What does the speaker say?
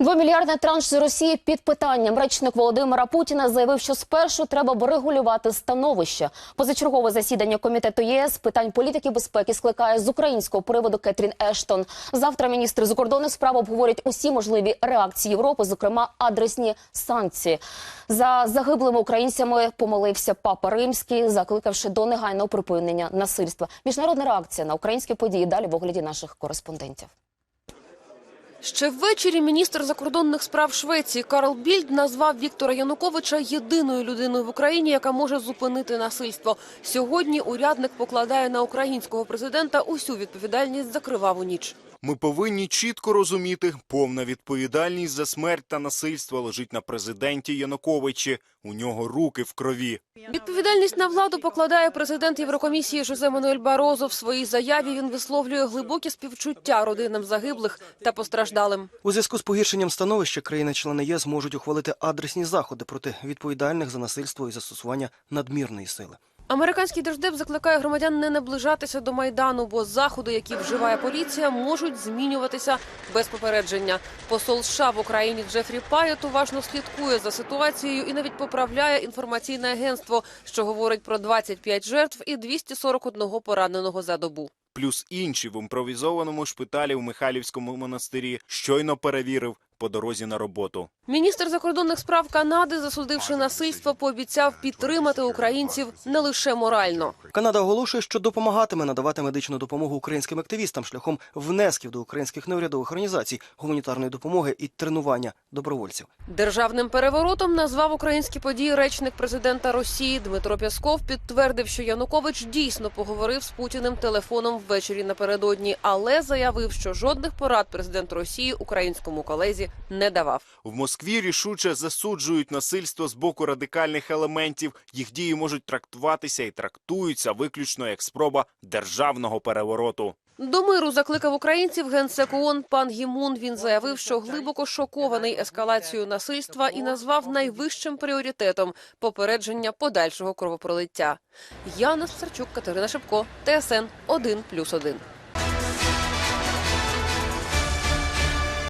Двомільярдний транш з Росії під питанням. Речник Володимира Путіна заявив, що спершу треба врегулювати становище. Позачергове засідання комітету ЄС питань політики безпеки скликає з українського приводу Кетрін Ештон. Завтра міністри закордонних справ обговорять усі можливі реакції Європи, зокрема адресні санкції. За загиблими українцями помолився Папа Римський, закликавши до негайного припинення насильства. Міжнародна реакція на українські події далі в огляді наших кореспондентів. Ще ввечері міністр закордонних справ Швеції Карл Більд назвав Віктора Януковича єдиною людиною в Україні, яка може зупинити насильство. Сьогодні урядник покладає на українського президента усю відповідальність за криваву ніч. Ми повинні чітко розуміти, повна відповідальність за смерть та насильство лежить на президенті Януковичі. У нього руки в крові. Відповідальність на владу покладає президент Єврокомісії Жозе Мануель Барозо. В своїй заяві він висловлює глибокі співчуття родинам загиблих та постраждалим. У зв'язку з погіршенням становища країни-члени ЄС можуть ухвалити адресні заходи проти відповідальних за насильство і застосування надмірної сили. Американський держдеп закликає громадян не наближатися до майдану, бо заходи, які вживає поліція, можуть змінюватися без попередження. Посол США в Україні Джефрі Пайот уважно слідкує за ситуацією і навіть поправляє інформаційне агентство, що говорить про 25 жертв і 241 пораненого за добу. Плюс інші в імпровізованому шпиталі в Михайлівському монастирі щойно перевірив по дорозі на роботу. Міністр закордонних справ Канади, засудивши насильство, пообіцяв підтримати українців не лише морально. Канада оголошує, що допомагатиме надавати медичну допомогу українським активістам шляхом внесків до українських неурядових організацій, гуманітарної допомоги і тренування добровольців. Державним переворотом назвав українські події речник президента Росії Дмитро Пєсков. Підтвердив, що Янукович дійсно поговорив з Путіним телефоном ввечері напередодні, але заявив, що жодних порад президент Росії українському колезі не давав. В Москві рішуче засуджують насильство з боку радикальних елементів. Їх дії можуть трактуватися і трактуються виключно як спроба державного перевороту. До миру закликав українців генсек ООН пан Гімун. Він заявив, що глибоко шокований ескалацією насильства і назвав найвищим пріоритетом попередження подальшого кровопролиття. Яна Старчук, Катерина Шепко, ТСН 1+,1.